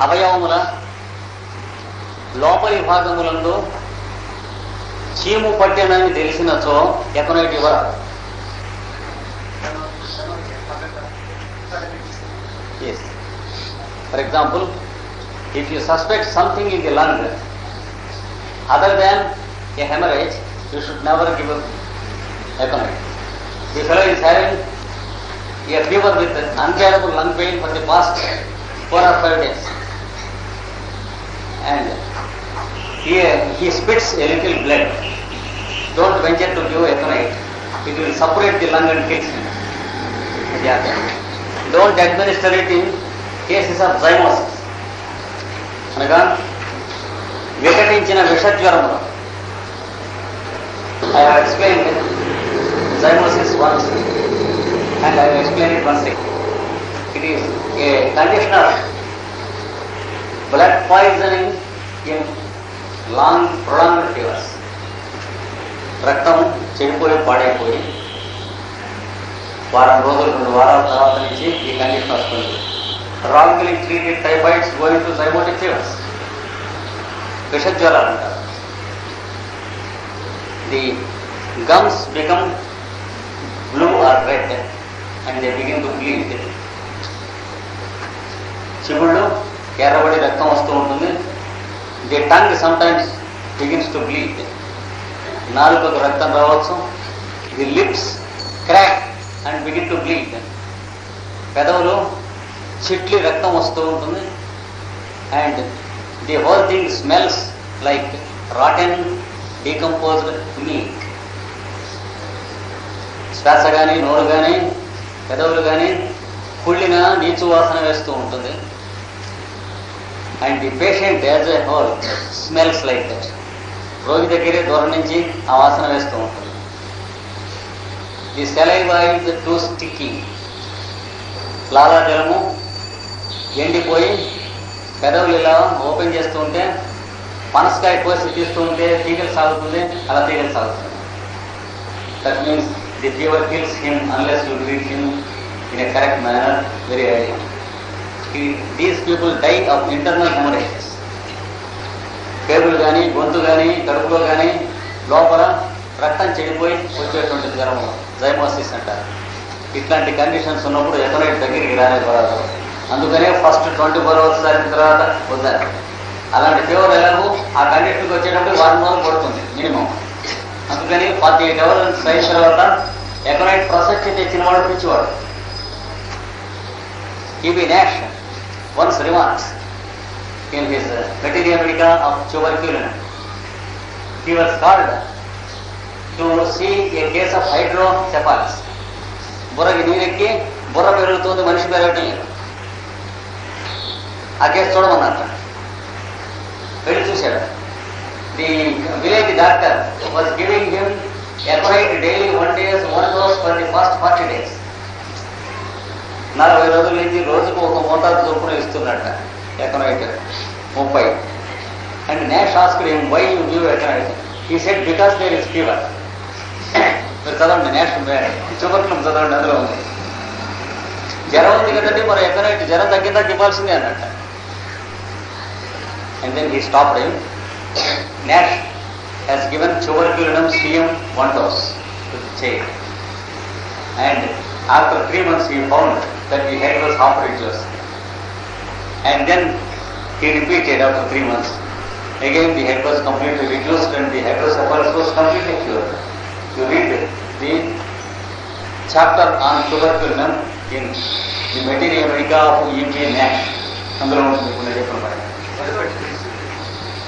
అవయవముల లోపలి భాగములందు చీము పట్టినని తెలిసినచో ఎకనైట్ ఇవ్వరా Yes. For example, if you suspect something in the lung other than a hemorrhage, you should never give up economic. The fellow is having a fever with unbearable lung pain for the past four or five days. he, he spits a little blood. Don't venture to give econite. It will separate the lung and kills him. Yeah. Don't administer it in cases of zymosis. అనగా వికటించిన విషజ్వరము I have explain zymosis once and I will explain it once again. It is a condition of blood long prolong fevers రక్తం చెడిపోయి పాడైపోయి వారం రోజులు రెండు వారాల తర్వాత నుంచి ఈ కండిషన్ వస్తుంది. Wrongly treated typhoids going to zymotic fevers విషజ్వరాలు అంటారు. The gums become blue or red and they begin to bleed చిగుళ్ళు ఎర్రబడి రక్తం వస్తూ ఉంటుంది. The tongue sometimes begins to bleed నాలుకకు రక్తం రావచ్చు the lips crack and begin to bleed పెదవులు చిట్లి రక్తం వస్తూ ఉంటుంది. And the whole thing smells like rotten decomposed meat శ్వాస కానీ నోరు కానీ పెదవులు కానీ కుళ్ళిన నీచు వాసన వేస్తూ ఉంటుంది. And the patient as a whole smells like that రోగి దగ్గరే దూరం నుంచి ఆ వాసన వేస్తూ ఉంటుంది. The saliva is too sticky లాలాజలము ఎండిపోయి పెదవులు ఇలా ఓపెన్ చేస్తూ ఉంటే పనసకాయ కోసి తీస్తూ ఉంటే తీగలు సాగుతుంది అలా తీగలు సాగుతుంది. That means the fever kills him unless you treat him in a correct manner very idea these people die of internal haemorrhages పేగులు కానీ గొంతు కానీ కడుపులో కానీ లోపల రక్తం చెడిపోయి వచ్చేటువంటి జ్వరము జైమోసిస్ అంటారు. ఇట్లాంటి కండిషన్స్ ఉన్నప్పుడు ఎథనైట్ దగ్గరికి రానివ్వరాదు అందుకనే ఫస్ట్ ట్వంటీ ఫోర్ అవర్స్ అయిన తర్వాత వద్దారు అలాంటి ఫీవర్ ఎలాగో ఆ కండిషన్కి వచ్చేటప్పుడు వారం రోజులు పడుతుంది మినిమం అందుకని ఫార్టీ ఎయిట్ అవర్స్ అయిన తర్వాత ఎకనైట్ ప్రసక్తి తెచ్చిన వాడు పిచ్చివాడు. EB Nash once remarks in his uh, Materia Medica of tuberculin. He was called to see a case of hydrocephalus. బుర్రకి నీరెక్కి బుర్ర పెరుగుతుంది మనిషి పెరగటం లేదు ఆ కేసు చూడమన్నట్ట వెళ్ళి చూశాడు the village doctor was giving him aconite daily one days one dose for the first forty days నలభై రోజుల నుంచి రోజుకు ఒక మోతాదు చొప్పున ఇస్తున్నట్ట ఎకరైట్ ముప్పై. And Nash asked him why you give aconite is it because there is fever. మీరు చదవండి నేష్ చుబర్కులం చదవండి అందులో ఉంది. జ్వరం ఉంది కదండి మరి ఎకరైట్ జ్వరం తగ్గిన ఇవ్వాల్సిందే అన్నట్ట. And then he stop Nash has given tuberculinum CM one dose to the child. And after three months he found that the head was half reduced. And then he repeated after three months. Again the head was completely reduced and the hydrocephalus was completely cured. You read the chapter on tuberculinum in the Materia Medica of E.P. Nash. అందులో ఉంటుంది ఇప్పుడు నేను చెప్పిన మాట.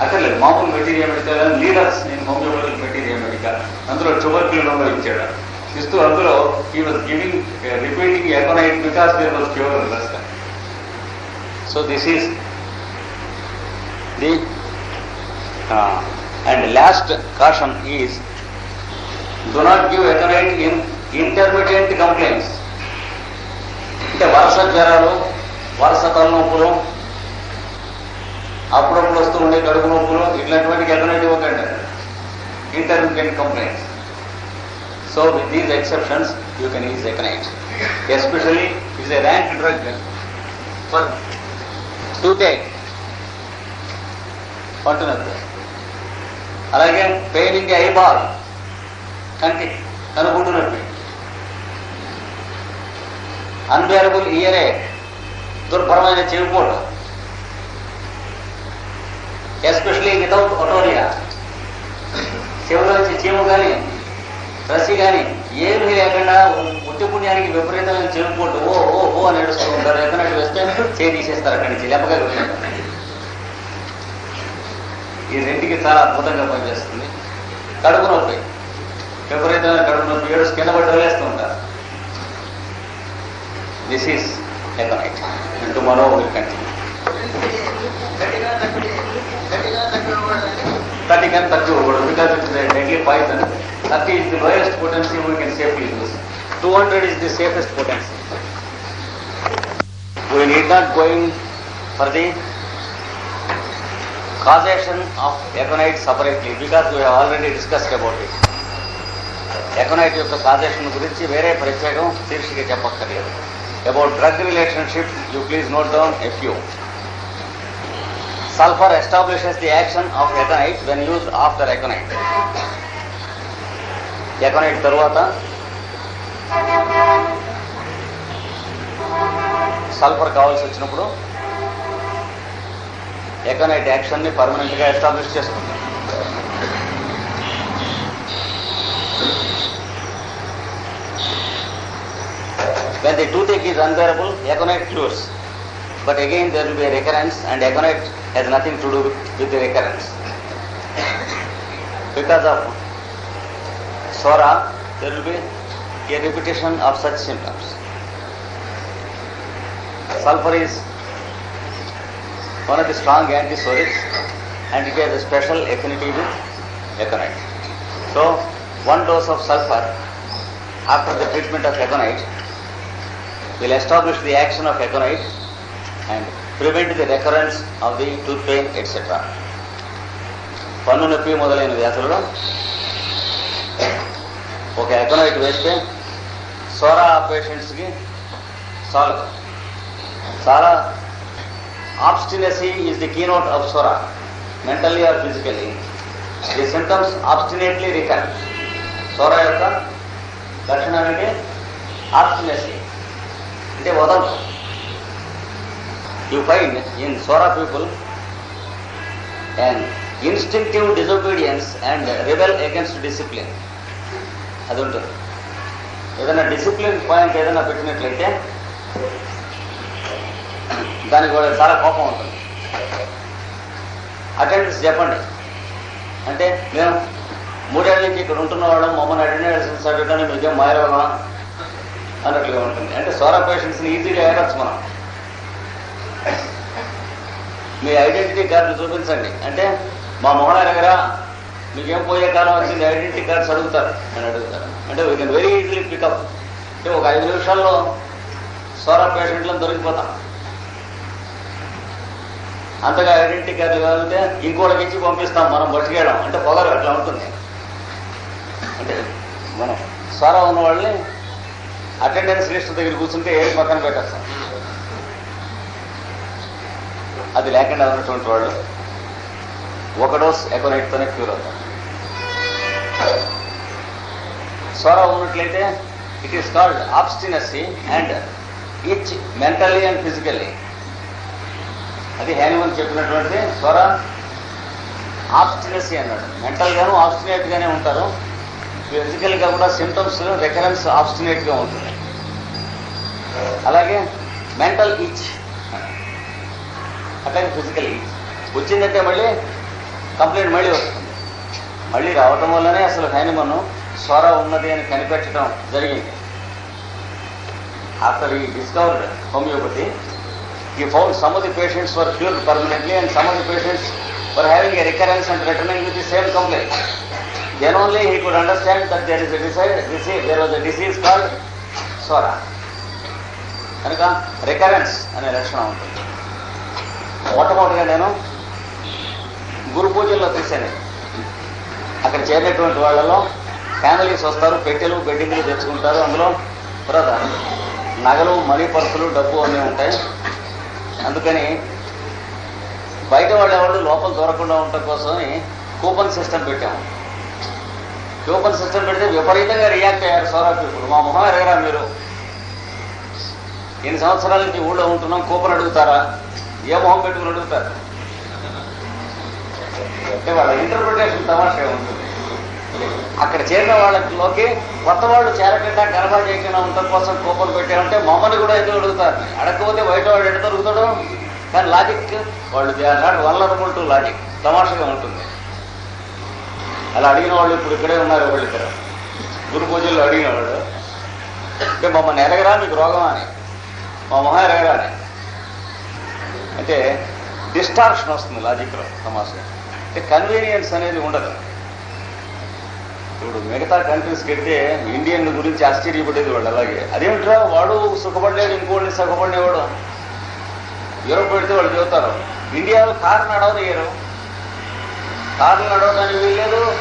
అక్కర్లేదు మామూలు material medical leaders నేను homeopathy material medical అందులో ట్యూబర్క్యూలంలో ఇచ్చాడు ఇస్తూ అందులో he was giving repeating aconite because there was cure understand so this is the and last caution is do not give aconite in intermediate complaints అంటే వరుస జ్వరాలు వరుస తలనొప్పులు అప్పుడప్పుడు వస్తూ ఉండే కడుపు నొప్పులు ఇట్లాంటివాటికి ఎకనైట్ ఇవ్వకండి intermediate complaints so with these exceptions you can use aconite especially is a rank drug for toothache పంటు నొప్పి అలాగే పెయిన్ ఇన్ ది ఐబాల్ కంటి కనుగుండు నొప్పి అన్బేరబుల్ ఇయరే దుర్భరమైన చెవిపోటు ఎస్పెషలీ వితౌట్ ఒటోరియా చెవిలోంచి చీము కానీ రసి కానీ ఏమీ లేకుండా ఉట్టి పుణ్యానికి విపరీతమైన చెవిపోటు ఓ ఓ ఓ అని ఏడుస్తూ ఉంటారు ఎక్కడట్టు వేస్తే చేయి తీసేస్తారు అక్కడి నుంచి లెప్పగా. ఈ రెండుకి చాలా అద్భుతంగా పనిచేస్తుంది కడుపు నొప్పి విపరీతమైన కడుపు నొప్పి ఏడు కింద పట్టి వదిలేస్తూ ఉంటారు దిస్ ఈస్ ఎకనైట్ మనో విల్ కంటిన్యూ థర్టీ can తక్కువ deadly poison thirty is the lowest potency we can safely use two hundred is the safest potency we need not going for the causation of aconite separately because we have already discussed about it. Aconite యొక్క causation గురించి వేరే ప్రత్యేకం శీర్షిక చెప్పక్కర్లేదు. About drug relationship you please note down if you sulphur establishes the action of aconite when use after aconite aconite తరువాత sulphur కావాల్సి వచ్చినప్పుడు aconite యాక్షన్ని పర్మనెంట్గా ఎస్టాబ్లిష్ చేస్తుంది When the toothache is unbearable, aconite cures. But again there will be a recurrence and aconite has nothing to do with the recurrence. Because of Sora, there will be a repetition of such symptoms. Sulfur is one of the strong antisorics and it has a special affinity with aconite. So, one dose of sulfur after the treatment of aconite will establish the action of aconite and prevent the recurrence of the tooth pain, etc. పన్ను నొప్పి మొదలైన వ్యాధులలో ఒక aconite వేస్తే Sora పేషెంట్స్కి solve. చాలా obstinacy is the keynote of psora mentally or physically the symptoms obstinately recur psora యొక్క లక్షణం ఏంటి ఆబ్స్టినసీ అంటే వదలదు you find in psora people and instinctive disobedience and rebel against discipline అది ఉంటుంది ఏదైనా డిసిప్లిన్ పాయింట్ ఏదైనా పెట్టినట్లయితే దానికి కూడా చాలా కోపం ఉంటుంది. అటెండెన్స్ చెప్పండి. అంటే మేము మూడేళ్ళ నుంచి ఇక్కడ ఉంటున్న వాళ్ళం మమ్మల్ని అటెండెన్స్ అడగడానికి మీకేం మాయరోగమా అన్నట్లుగా ఉంటుంది. అంటే సోరా పేషెంట్స్ని ఈజీగా ఏడొచ్చు మనం. మీ ఐడెంటిటీ కార్డు చూపించండి. అంటే మా మొహన దగ్గర మీకేం పోయే కాలం వచ్చింది? ఐడెంటిటీ కార్డ్స్ అడుగుతారు. అని అడుగుతాను అంటే we can very easily pick up అంటే ఒక ఐదు నిమిషాల్లో సోరా పేషెంట్లను దొరికిపోతాం. అంతగా ఐడెంటిటీ కార్డు కావాలంటే ఇంకోటికి ఇచ్చి పంపిస్తాం మనం బతికేయడం. అంటే పొగరు అట్లా ఉంటుంది. అంటే మనం సోరా ఉన్న వాళ్ళని అటెండెన్స్ లిస్ట్ దగ్గర కూర్చుంటే ఏది పక్కన పెట్టేస్తాం. అది లేకుండా ఉన్నటువంటి వాళ్ళు ఒక డోస్ ఎకోనైట్తోనే క్యూర్ అవుతారు. స్వర ఉన్నట్లయితే it is called obstinacy and which mentally and physically అది హ్యానిమన్ చెప్పినటువంటి స్వర. ఆబ్స్టినసీ అన్నాడు. మెంటల్ గాను ఆబ్స్టినేట్ గానే ఉంటారు. ఫిజికల్గా కూడా సిమ్టమ్స్ రికరెన్స్ ఆబ్స్టినేట్గా ఉంటుంది. అలాగే మెంటల్ ఇచ్ అట్లాగే ఫిజికల్ ఇచ్ వచ్చిందంటే మళ్ళీ కంప్లైంట్ మళ్ళీ వస్తుంది. మళ్ళీ రావటం వల్లనే అసలు హైనమను స్వర ఉన్నది అని కనిపెట్టడం జరిగింది అసలు ఈ discovered homoeopathy he found some patients for cure permanently and some patients for having a recurrence and returning with the same complaint then only he could understand that there is disease there was disease called psora కనుక recurrence అనే లక్షణం ఉంటుంది మొట్టమొదటిగా నేను గురు పూజల్లో తీసాను అక్కడ చేరినటువంటి వాళ్ళలో ఫ్యామిలీస్ వస్తారు పెట్టెలు బెడ్డింగ్లు తెచ్చుకుంటారు. అందులో తర్వాత నగలు మనీ పర్సులు డబ్బు అన్నీ ఉంటాయి. అందుకని బయట వాళ్ళు ఎవరు లోపల దొరకకుండా ఉండటం కోసమని కూపన్ సిస్టమ్ పెట్టాము. కూపన్ సిస్టమ్ పెడితే విపరీతంగా రియాక్ట్ అయ్యారు సోరా పీపుల్. మా మొహం ఎరగరా మీరు? ఎన్ని సంవత్సరాల నుంచి ఊళ్ళో ఉంటున్నాం కూపన్ అడుగుతారా? ఏ మొహం పెట్టుకుని అడుగుతారు? అంటే వాళ్ళ ఇంటర్ప్రిటేషన్ తమాషగా ఉంటుంది. అక్కడ చేరిన వాళ్ళలోకి కొత్త వాళ్ళు చేరకుండా గర్భా చేయకుండా ఉండటం కోసం కోపం పెట్టారంటే మమ్మల్ని కూడా ఎందుకు అడుగుతారు? అడగకపోతే బయట వాడు ఎంత దొరుకుతాడు కానీ లాజిక్ వాళ్ళు they are not vulnerable to logic తమాషగా ఉంటుంది. అలా అడిగిన వాళ్ళు ఇప్పుడు ఇక్కడే ఉన్నారు వాళ్ళు ఇక్కడ గురు పూజల్లో అడిగిన వాళ్ళు. అంటే మమ్మల్ని ఎరగరా మీకు రోగం అని? మా మొహం ఎరగరా అని? అంటే డిస్టార్షన్ వస్తుంది లాజిక్లో తమాషగా. అంటే కన్వీనియన్స్ అనేది ఉండదు. ఇప్పుడు మిగతా కంట్రీస్కి వెళ్తే ఇండియన్ గురించి ఆశ్చర్యపడేది వాళ్ళు అలాగే. అదేమిట్రా వాడు సుఖపడలేదు ఇంకోళ్ళు సుఖపడేవాడు? యూరోప్ పెడితే వాళ్ళు చెబుతారు ఇండియాలో కారు నడవలేరు కార్లు నడవడానికి వీల్లేదు.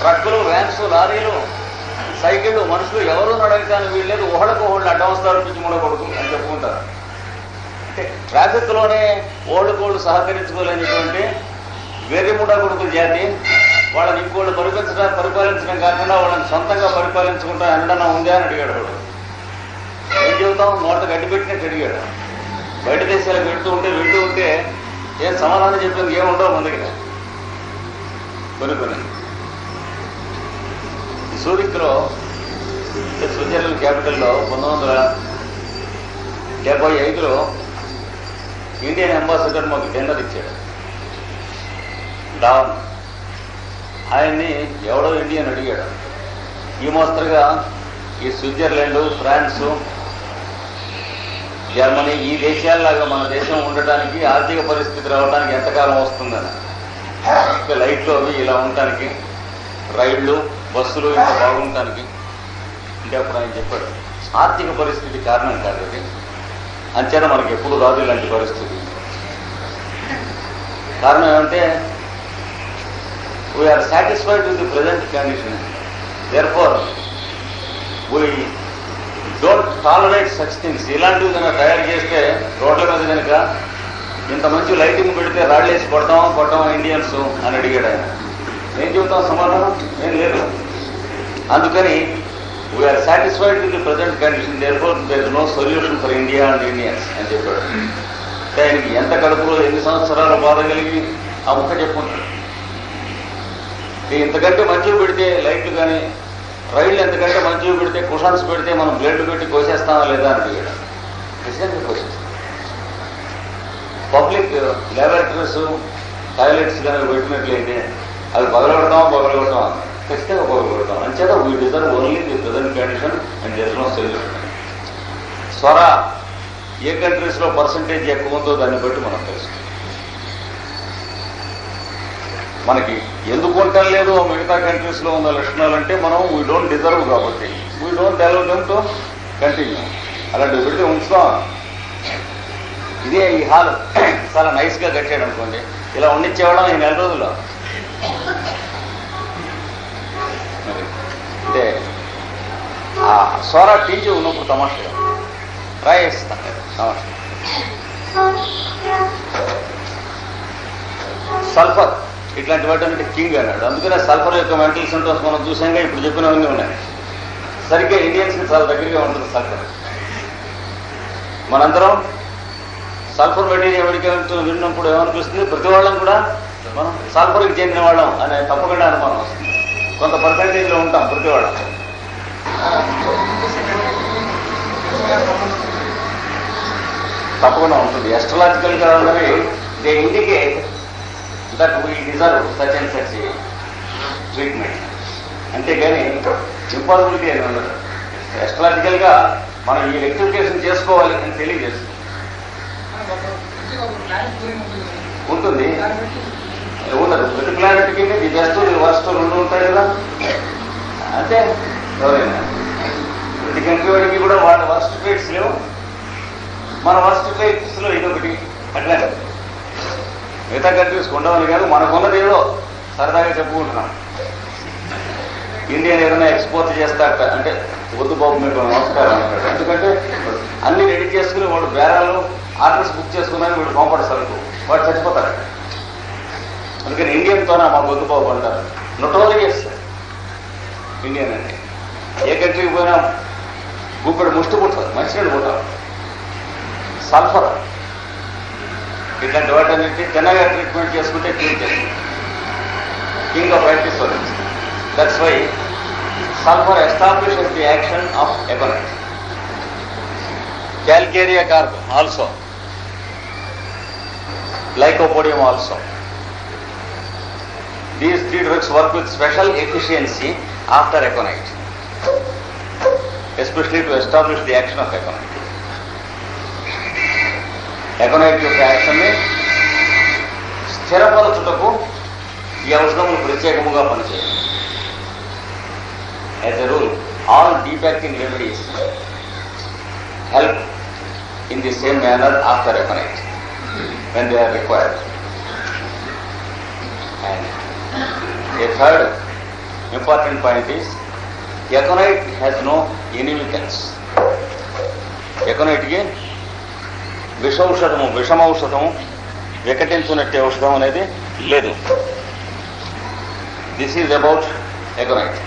ట్రక్కులు వ్యాన్స్ లారీలు సైకిళ్ళు మనుషులు ఎవరు నడవడానికి వీల్లేదు. ఒకళ్ళకు ఒకళ్ళు అడ్డవస్తారు పిచ్చి మూడ కొడుకు అని చెప్పుకుంటారు. అంటే ట్రాఫిక్లోనే ఓళ్ళకోళ్ళు సహకరించుకోలేనటువంటి వేరే మూడ కొడుకుల జాతి వాళ్ళని ఇంకోళ్ళు పరిపాలించడం పరిపాలించడం కాకుండా వాళ్ళని సొంతంగా పరిపాలించుకుంటా అనడం ఉందా అని అడిగాడు వాడు. ఏం చెబుతాం? నోట గడ్డిపెట్టినట్టు అడిగాడు బయట దేశాలకు వెళ్తూ ఉంటే వెళ్తూ ఉంటే ఏం సమాధానం చెప్పింది ఏముండవు మన దగ్గర. కొన్ని కొన్ని. సూరిక్లో స్విట్జర్లాండ్ క్యాపిటల్లో పంతొమ్మిది వందల డెబ్బై ఐదులో ఇండియన్ అంబాసిడర్ మాకు టెండర్ ఇచ్చాడు. డాన్. ఆయన్ని ఎవడో ఇండియన్ అడిగాడు. ఈ మోస్తరుగా ఈ స్విట్జర్లాండ్ ఫ్రాన్స్ జర్మనీ ఈ దేశాల్లాగా మన దేశం ఉండటానికి ఆర్థిక పరిస్థితి రావడానికి ఎంతకాలం వస్తుందని. ఇంకా లైట్లు అవి ఇలా ఉండటానికి రైళ్ళు బస్సులు ఇంత బాగుండటానికి. అంటే అప్పుడు ఆయన చెప్పాడు ఆర్థిక పరిస్థితి కారణం కాదు అది. అంచేత మనకి ఎప్పుడు రాదు ఇలాంటి పరిస్థితి. కారణం ఏమంటే we are satisfied with the present condition therefore we don't tolerate such things ఇలాంటివి కనుక తయారు చేస్తే రోడ్ల మీద కనుక ఇంత మంచి లైటింగ్ పెడితే రాళ్ళేసి కొడతాం కొట్టామా ఇండియన్స్ అని అడిగాడు ఆయన. ఏం చెబుతాం సమాధానం? ఏం లేదు. అందుకని we are satisfied with the present condition therefore there no solution for India and Indians అని చెప్పాడు. ఆయనకి ఎంత కడుపులో ఎన్ని సంవత్సరాల బాధ కలిగి ఆ ముక్క చెప్పుకుంటాడు. ఇంతకంటే మంచిగా పెడితే లైట్లు కానీ రైళ్ళు ఎంతకంటే మంచిగా పెడితే కుషన్స్ పెడితే మనం బ్లేడ్లు పెట్టి కోసేస్తామా లేదా అని అడిగాడు. ఖచ్చితంగా కోసేస్తాం. పబ్లిక్ ల్యాబొరేటరీస్ టాయిలెట్స్ కానీ పెట్టినట్లయితే అవి పగలగొడతామా పగలగొడతామా? ఖచ్చితంగా పగలగొడతాం. అంచేత we deserve only the present condition and deserve solution స్వర ఏ కంట్రీస్లో పర్సంటేజ్ ఎక్కువ ఉందో దాన్ని బట్టి మనం తెలుసుకోవాలి మనకి ఎందుకు ఉండటం లేదు? మిగతా కంట్రీస్లో ఉన్న లక్షణాలు అంటే మనం వీ డోంట్ డిజర్వ్ కాబట్టి. We don't allow them to continue అలాంటివి పెడితే ఉంచుతాం. ఇదే ఈ హాల్. చాలా నైస్గా కట్టాడు అనుకోండి. ఇలా ఉండిచ్చేవడం ఈ నెల రోజుల్లో. అంటే ఆ సోరా టీచర్ ఉన్నప్పుడు తమాషగా ట్రై చేస్తాను తమాషా. సల్ఫర్. ఇట్లాంటి వాటి కింగ్ అన్నాడు. అందుకనే సల్ఫర్ యొక్క మెంటల్ సింటమ్స్ మనం చూసాంగా ఇప్పుడు చెప్పినవన్నీ ఉన్నాయి. సరిగ్గా ఇండియన్స్కి చాలా దగ్గరగా ఉంటుంది సల్ఫర్. మనందరం సల్ఫర్ మెటీరియల్ ఎవరికైనా విన్నప్పుడు ఏమనిపిస్తుంది? ప్రతి వాళ్ళం కూడా మనం సల్ఫర్కి చెందిన వాళ్ళం అనే తప్పకుండా అనుమానం వస్తుంది. కొంత పర్సంటేజ్లో ఉంటాం ప్రతి వాళ్ళం. తప్పకుండా ఉంటుంది. ఎస్ట్రలాజికల్గా ఉన్నవి they indicate that we deserve such and such treatment అంతేగాని ఇంపాసిబిలిటీ అని ఉండదు. ఎస్ట్రలాజికల్గా మనం ఈ రెక్టిఫికేషన్ చేసుకోవాలి అని తెలియజేస్తుంది. ఉంటుంది. ఉండదు. ప్రతి ప్లానెట్కి ఇది బెస్ట్ ఇది వర్స్ట్ రెండు ఉంటాయి కదా. అంతే. ఎవరైనా. ప్రతి కంట్రీ కూడా వాళ్ళ వర్స్ట్ ట్రేట్స్ లేవు. మన వర్స్ట్ ట్రేట్స్లో ఇదొకటి అట్లా మిగతా కంట్రీస్ ఉండవని కానీ మనకున్నది ఏదో సరదాగా చెప్పుకుంటున్నాం. ఇండియన్ ఏదైనా ఎక్స్పోర్ట్ చేస్తారట అంటే వద్దు బాబు మీకు నమస్కారం అంటాడు. ఎందుకంటే అన్ని రెడీ చేసుకుని వాడు బేరాలు ఆర్డర్స్ బుక్ చేసుకున్నాను వీడు పంపడు సరుకు వాడు చచ్చిపోతాడు. అందుకని ఇండియన్తోనే మా బాబు అంటారు. నొటోరియస్ ఇండియన్ అంటే. ఏ కంట్రీకి పోయినా గుక్కడు ముష్టి పుట్టారు మంచినీళ్ళు పుట్టారు సల్ఫర్ ఇట్లాంటి వాటన్నిటి తిన్నగా ట్రీట్మెంట్ చేసుకుంటే క్లీన్ చేస్తుంది కింగ్ ఆఫ్ యాంటీ సోలెన్స్ that's why sulphur establishes the action of ebonite calcaria carbon also glycopodium also these three drugs work with special efficiency after aconite especially to establish the action of aconite aconite యొక్క యాక్షన్ని స్థిరపరచుటకు ఈ ఔషధములు ప్రత్యేకముగా పనిచేయాలి as a rule all deep acting remedies help in the same manner after aconite when they are required. And a third important point is aconite has no inhibitants. ఎకనైట్కి విషౌషధము విషమౌషధము వికటించునట్టే ఔషధం అనేది లేదు. This is about aconite